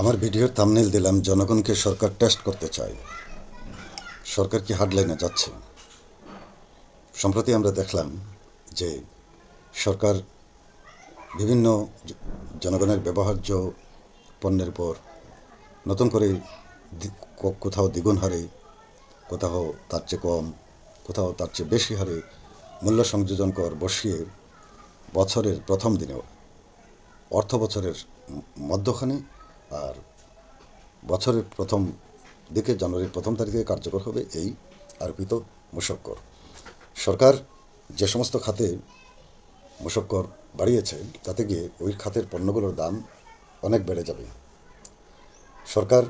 আমার ভিডিওর থামনেল দিলাম, জনগণকে সরকার টেস্ট করতে চায়। সরকার কি হার্ডলাইনে যাচ্ছে? সম্প্রতি আমরা দেখলাম যে সরকার বিভিন্ন জনগণের ব্যবহার্য পণ্যের উপর নতুন করে কোথাও দ্বিগুণ হারে, কোথাও তার চেয়ে কম, কোথাও তার চেয়ে বেশি হারে মূল্য সংযোজন কর বসিয়ে বছরের প্রথম দিনে অর্থ বছরের মধ্যখানে আর বছরের প্রথম দিকে, জানুয়ারির প্রথম তারিখে কার্যকর হবে এই আরোপিত মূসক কর সরকার যে সমস্ত খাতে মূসক কর বাড়িয়েছে, তাতে গিয়ে ওই খাতের পণ্যগুলোর দাম অনেক বেড়ে যাবে। সরকার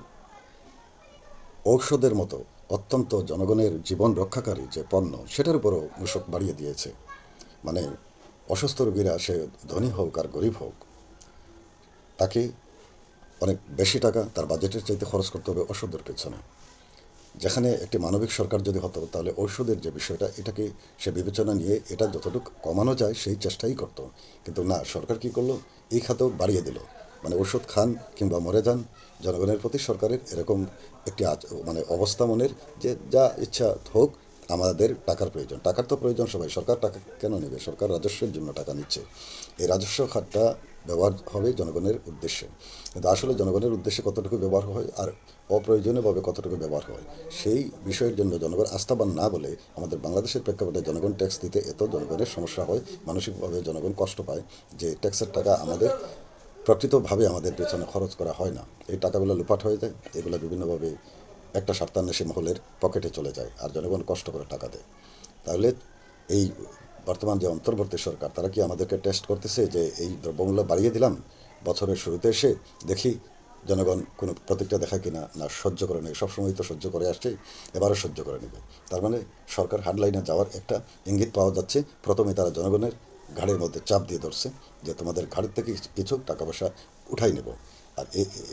ঔষধের মতো অত্যন্ত জনগণের জীবন রক্ষাকারী যে পণ্য, সেটার উপরও মূসক বাড়িয়ে দিয়েছে। মানে অসুস্থ রোগীরা, সে ধনী হোক আর গরিব হোক, তাকে অনেক বেশি টাকা তার বাজেটের চাইতে খরচ করতে হবে ওষুধের পেছনে। যেখানে একটি মানবিক সরকার যদি হতো, তাহলে ঔষধের যে বিষয়টা, এটাকে সে বিবেচনা নিয়ে এটা যতটুকু কমানো যায়, সেই চেষ্টাই করতো। কিন্তু না, সরকার কি করল? এই খাতেও বাড়িয়ে দিল। মানে ওষুধ খান কিংবা মরে যান, জনগণের প্রতি সরকারের এরকম একটি মানে অবস্থা মনের যে যা ইচ্ছা হোক, আমাদের টাকার প্রয়োজন। টাকার তো প্রয়োজন সবাই। সরকার টাকা কেন নেবে? সরকার রাজস্বের জন্য টাকা নিচ্ছে। এই রাজস্ব খাতটা ব্যবহার হবে জনগণের উদ্দেশ্যে। কিন্তু আসলে জনগণের উদ্দেশ্যে কতটুকু ব্যবহার হয় আর অপ্রয়োজনীয়ভাবে কতটুকু ব্যবহার হয়, সেই বিষয়ের জন্য জনগণ আস্থাবান না বলে আমাদের বাংলাদেশের প্রেক্ষাপটে জনগণ ট্যাক্স দিতে এত জনগণের সমস্যা হয়, মানসিকভাবে জনগণ কষ্ট পায় যে ট্যাক্সের টাকা আমাদের প্রকৃতভাবে আমাদের পেছনে খরচ করা হয় না। এই টাকাগুলো লুপাট হয়ে যায়, এগুলো বিভিন্নভাবে একটা স্বার্থান্বেষী মহলের পকেটে চলে যায় আর জনগণ কষ্ট করে টাকা দেয়। তাহলে এই বর্তমান যে অন্তর্বর্তী সরকার, তারা কি আমাদেরকে টেস্ট করতেছে যে এই দ্রব্যমূল্য বাড়িয়ে দিলাম? বছরের শুরুতে এসে দেখি জনগণ কোনো প্রতিক্রিয়া দেখায় কিনা, না সহ্য করে নেয়। সবসময় তো সহ্য করে আসছে, এবারও সহ্য করে নেবে। তার মানে সরকার হার্ডলাইনে যাওয়ার একটা ইঙ্গিত পাওয়া যাচ্ছে। প্রথমে তারা জনগণের ঘাড়ের মধ্যে চাপ দিয়ে ধরছে যে তোমাদের ঘাড়ের থেকে কিছু টাকা পয়সা উঠাই নেব। আর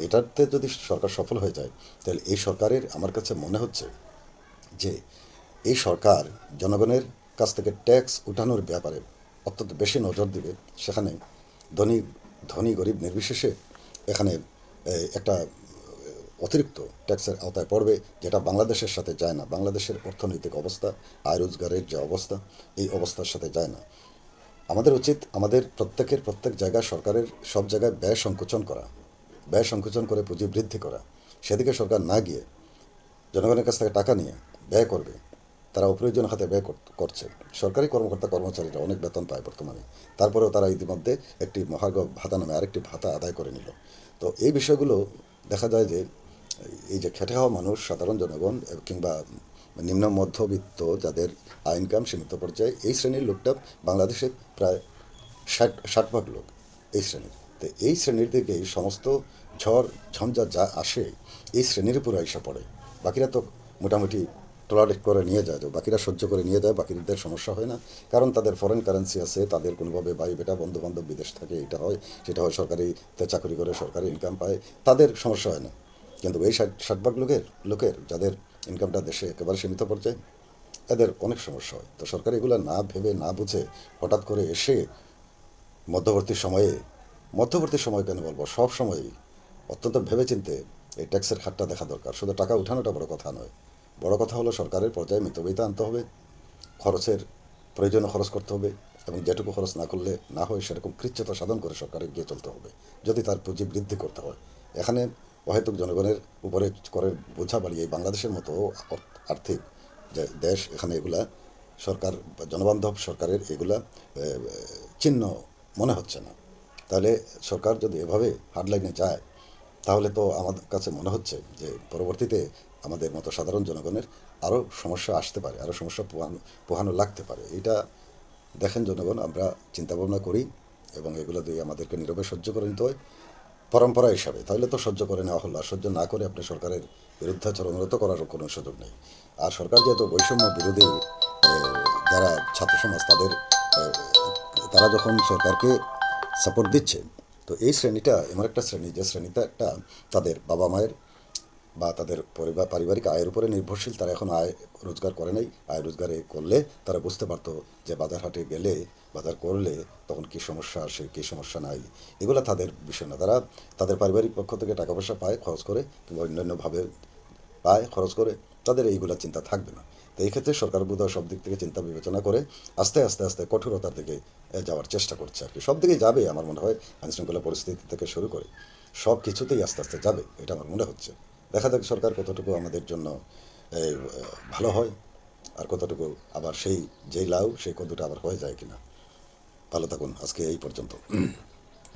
এটাতে যদি সরকার সফল হয়ে যায়, তাহলে এই সরকারের আমার কাছে মনে হচ্ছে যে এই সরকার জনগণের কাছ থেকে ট্যাক্স উঠানোর ব্যাপারে অত্যন্ত বেশি নজর দিবে। সেখানে ধনী ধনী গরিব নির্বিশেষে এখানে একটা অতিরিক্ত ট্যাক্সের আওতায় পড়বে, যেটা বাংলাদেশের সাথে যায় না। বাংলাদেশের অর্থনৈতিক অবস্থা, আয় রোজগারের যে অবস্থা, এই অবস্থার সাথে যায় না। আমাদের উচিত আমাদের প্রত্যেকের প্রত্যেক জায়গায় সরকারের সব জায়গায় ব্যয় সংকোচন করা, ব্যয় সংকোচন করে পুঁজি বৃদ্ধি করা। সেদিকে সরকার না গিয়ে জনগণের কাছ থেকে টাকা নিয়ে ব্যয় করবে। তারা অপ্রয়োজন হাতে ব্যয় কর- করছে। সরকারি কর্মকর্তা কর্মচারীরা অনেক বেতন পায় বর্তমানে। তারপরেও তারা ইতিমধ্যে একটি মহার্ঘ ভাতা নামে আরেকটি ভাতা আদায় করে নিল। তো এই বিষয়গুলো দেখা যায় যে, এই যে খেটে হওয়া মানুষ, সাধারণ জনগণ কিংবা নিম্ন মধ্যবিত্ত যাদের আয় ইনকাম সীমিত পর্যায়ে, এই শ্রেণির লোকটা বাংলাদেশে প্রায় ষাট ষাট ভাগ লোক এই শ্রেণির। তো এই শ্রেণির এই সমস্ত ঝড়, ঝঞ্ঝা যা আসে, এই শ্রেণির উপর এসে পড়ে। বাকিরা তো মোটামুটি টলারেট করে নিয়ে যায় বাকিরা সহ্য করে নিয়ে যায়, বাকিদের সমস্যা হয় না। কারণ তাদের ফরেন কারেন্সি আছে, তাদের কোনোভাবে ভাই বেটা বন্ধু বান্ধব বিদেশ থাকে, এটা হয়, সেটা হয় সরকারি চাকরি করে, সরকারি ইনকাম পায়, তাদের সমস্যা হয় না। কিন্তু এই ষাট ষাট ভাগ লোকের লোকের, যাদের ইনকামটা দেশে একেবারে সীমিত পর্যায়ে, এদের অনেক সমস্যা হয়। তো সরকার এগুলো না ভেবে, না বুঝে হঠাৎ করে এসে মধ্যবর্তী সময়ে, মধ্যবর্তী সময় কেন বলব? সব সময়ই অত্যন্ত ভেবেচিন্তে এই ট্যাক্সের খাতটা দেখা দরকার। শুধু টাকা উঠানোটা বড় কথা নয়। বড় কথা হলো সরকারের পর্যায়ে মিতব্যয়িতা আনতে হবে, খরচের প্রয়োজনে খরচ করতে হবে এবং যেটুকু খরচ না করলে না হয় সেরকম কৃচ্ছতা সাধন করে সরকারের এগিয়ে চলতে হবে, যদি তার পুঁজি বৃদ্ধি করতে হয়। এখানে অহেতুক জনগণের উপরে করের বোঝা বাড়িয়ে বাংলাদেশের মতো আর্থিক যে দেশ, এখানে এগুলা সরকার, জনবান্ধব সরকারের এগুলা চিহ্ন মনে হচ্ছে না। তাহলে সরকার যদি এভাবে হার্ডলাইনে যায়, তাহলে তো আমাদের কাছে মনে হচ্ছে যে পরবর্তীতে আমাদের মতো সাধারণ জনগণের আরও সমস্যা আসতে পারে আরও সমস্যা পোহানো পোহানো লাগতে পারে। এটা দেখেন জনগণ, আমরা চিন্তা ভাবনা করি এবং এগুলো দিয়ে আমাদেরকে নীরবে সহ্য করে নিতে হয় পরম্পরা হিসাবে। তাহলে তো সহ্য করে নেওয়া হলো, আর সহ্য না করে আপনি সরকারের বিরুদ্ধে বিরুদ্ধাচরণরত করার কোনো সুযোগ নেই। আর সরকার যেহেতু বৈষম্য বিরোধী যারা ছাত্র সমাজ, তাদের তারা যখন সরকারকে সাপোর্ট দিচ্ছে, তো এই শ্রেণীটা, এমন একটা শ্রেণি, যে শ্রেণীটা একটা তাদের বাবা মায়ের বা তাদের পরিবার, পারিবারিক আয়ের উপরে নির্ভরশীল, তারা এখন আয় রোজগার করে নাই। আয় রোজগারে করলে তারা বুঝতে পারতো যে বাজার হাটে গেলে, বাজার করলে তখন কী সমস্যা আসে কী সমস্যা নাই। এগুলো তাদের বিষয় না। তারা তাদের পারিবারিক পক্ষ থেকে টাকা পয়সা পায়, খরচ করে কিংবা অন্যান্যভাবে পায়, খরচ করে। তাদের এইগুলা চিন্তা থাকবে না। তো এই ক্ষেত্রে সরকার বোধহয় সব দিক থেকে চিন্তা বিবেচনা করে আস্তে আস্তে আস্তে কঠোরতার দিকে যাওয়ার চেষ্টা করছে আর কি। সব দিকেই যাবে আমার মনে হয়, আইনশৃঙ্খলা পরিস্থিতি থেকে শুরু করে। সব কিছুতেই আস্তে আস্তে যাবে, এটা আমার মনে হচ্ছে। দেখা যাক সরকার কতটুকু আমাদের জন্য ভালো হয় আর কতটুকু আবার সেই যেই লাউ, সেই কদুটা আবার হয়ে যায় কিনা। ভালো থাকুন, আজকে এই পর্যন্ত।